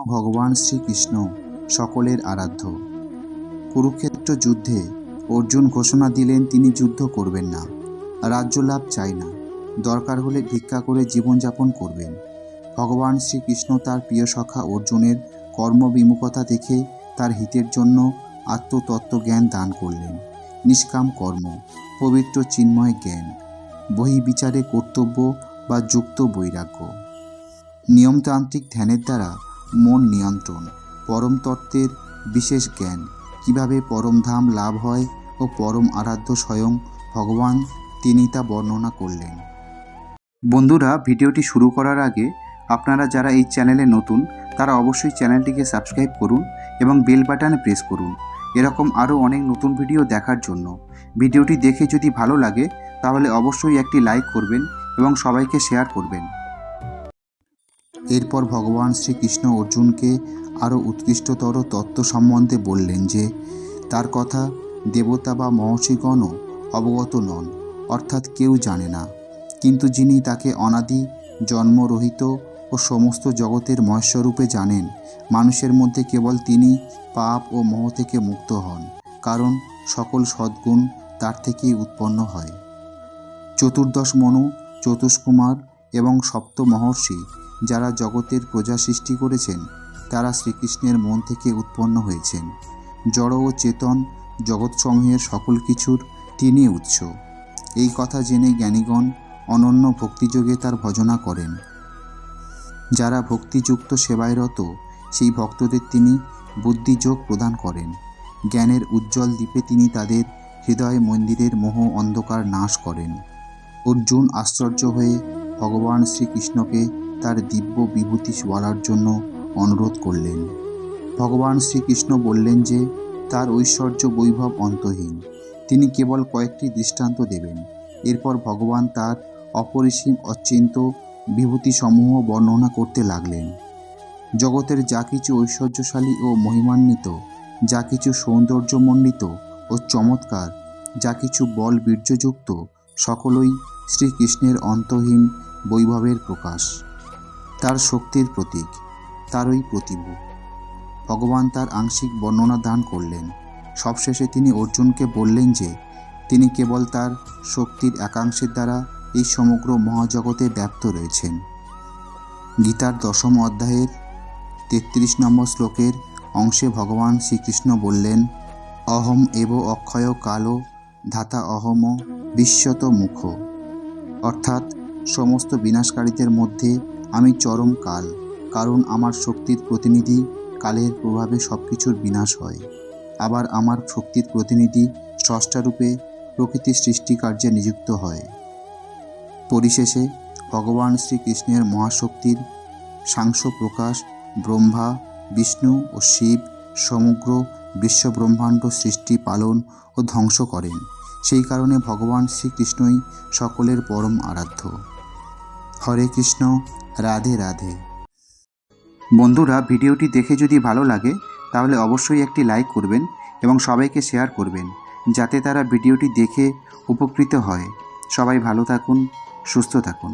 ভগবান শ্রীকৃষ্ণ, সকলের আরাধ্য। কুরুক্ষেত্র যুদ্ধে অর্জুন ঘোষণা দিলেন তিনি যুদ্ধ করবেন না রাজ্য লাভ চাই না। দরকার হলে ভিক্ষা করে জীবনযাপন করবেন। ভগবান শ্রীকৃষ্ণ তার প্রিয় সখা অর্জুনের কর্মবিমুখতা দেখে তার হিতের জন্য আত্মতত্ত্ব জ্ঞান দান করলেন। নিষ্কাম কর্ম, পবিত্র চিন্ময় জ্ঞান বহিবিচারে কর্তব্য বা যুক্ত বৈরাগ্য। নিয়মতান্ত্রিক ধ্যানের দ্বারা মন নিয়ন্ত্রণ, পরম তত্ত্বের বিশেষ জ্ঞান। কীভাবে পরমধাম লাভ হয় ও পরম আরাধ্য স্বয়ং ভগবান, তিনি তা বর্ণনা করলেন। বন্ধুরা, ভিডিওটি শুরু করার আগে আপনারা যারা এই চ্যানেলে নতুন, তারা অবশ্যই চ্যানেলটিকে সাবস্ক্রাইব করুন এবং বেল বাটনে প্রেস করুন। এরকম আরও অনেক নতুন ভিডিও দেখার জন্য। ভিডিওটি দেখে যদি ভালো লাগে, তাহলে অবশ্যই একটি লাইক করবেন এবং সবাইকে শেয়ার করবেন। এরপর ভগবান শ্রীকৃষ্ণ অর্জুনকে আরও উৎকৃষ্টতর তত্ত্ব সম্বন্ধে বললেন যে, তার কথা দেবতা বা মহর্ষিগণও অবগত নন, অর্থাৎ কেউ জানে না। কিন্তু যিনি তাকে অনাদি, জন্মরহিত ও সমস্ত জগতের মহেশ্বরূপে জানেন, মানুষের মধ্যে কেবল তিনি পাপ ও মোহ থেকে মুক্ত হন, কারণ সকল সদ্গুণ তার থেকেই উৎপন্ন হয়। চতুর্দশ মনু, চতুষ্কুমার এবং সপ্ত মহর্ষি যারা জগতের প্রজা সৃষ্টি করেছেন, তারা শ্রীকৃষ্ণের মন থেকে উৎপন্ন হয়েছেন। জড় ও চেতন জগৎসমূহের সকল কিছুর তিনি উৎস। এই কথা জেনে জ্ঞানীগণ অনন্য ভক্তিযোগে তার ভজনা করেন। যারা ভক্তিযুক্ত সেবায় রত সেই ভক্তদের তিনি বুদ্ধিযোগ প্রদান করেন। জ্ঞানের উজ্জ্বল দ্বীপে তিনি তাদের হৃদয় মন্দিরের মোহ অন্ধকার নাশ করেন। অর্জুন আশ্চর্য হয়ে ভগবান শ্রীকৃষ্ণকে তার দিব্য বিভূতি বলার জন্য অনুরোধ করলেন। ভগবান শ্রীকৃষ্ণ বললেন যে, তার ঐশ্বর্য বৈভব অন্তহীন। তিনি কেবল কয়েকটি দৃষ্টান্ত দেবেন। এরপর ভগবান তার অপরিসীম অচিন্ত বিভূতিসমূহ বর্ণনা করতে লাগলেন। জগতের যা কিছু ঐশ্বর্যশালী ও মহিমান্বিত, যা কিছু সৌন্দর্যমণ্ডিত ও চমৎকার, যা কিছু বল বীর্যযুক্ত, সকলই শ্রীকৃষ্ণের অন্তহীন বৈভবের প্রকাশ। তার শক্তির প্রতীক, তারই প্রতিভূ ভগবান তার আংশিক বর্ণনা দান করলেন। সবশেষে তিনি অর্জুনকে বললেন যে, তিনি কেবল তার শক্তির একাংশের দ্বারা এই সমগ্র মহাজগতে ব্যপ্ত রয়েছেন। গীতার দশম অধ্যায়ের তেত্রিশ নম্বর শ্লোকের অংশে ভগবান শ্রীকৃষ্ণ বললেন, অহম এব অক্ষয় কালো, ধাতা অহম বিশ্বত মুখ। অর্থাৎ সমস্ত বিনাশকারীদের মধ্যে আমি চরম কাল, কারণ আমার শক্তির প্রতিনিধি কালের প্রভাবে সব কিছুর বিনাশ হয়। আবার আমার শক্তির প্রতিনিধি স্রষ্টারূপে প্রকৃতি সৃষ্টিকার্যে নিযুক্ত হয়। পরিশেষে ভগবান শ্রীকৃষ্ণের মহাশক্তির সাংস প্রকাশ ব্রহ্মা, বিষ্ণু ও শিব সমগ্র বিশ্বব্রহ্মাণ্ড সৃষ্টি, পালন ও ধ্বংস করেন। সেই কারণে ভগবান শ্রীকৃষ্ণই সকলের পরম আরাধ্য। হরে কৃষ্ণ, রাধে রাধে। বন্ধুরা, ভিডিওটি দেখে যদি ভালো লাগে, তাহলে অবশ্যই একটি লাইক করবেন এবং সবাইকে শেয়ার করবেন, যাতে তারা ভিডিওটি দেখে উপকৃত হয়। সবাই ভালো থাকুন, সুস্থ থাকুন।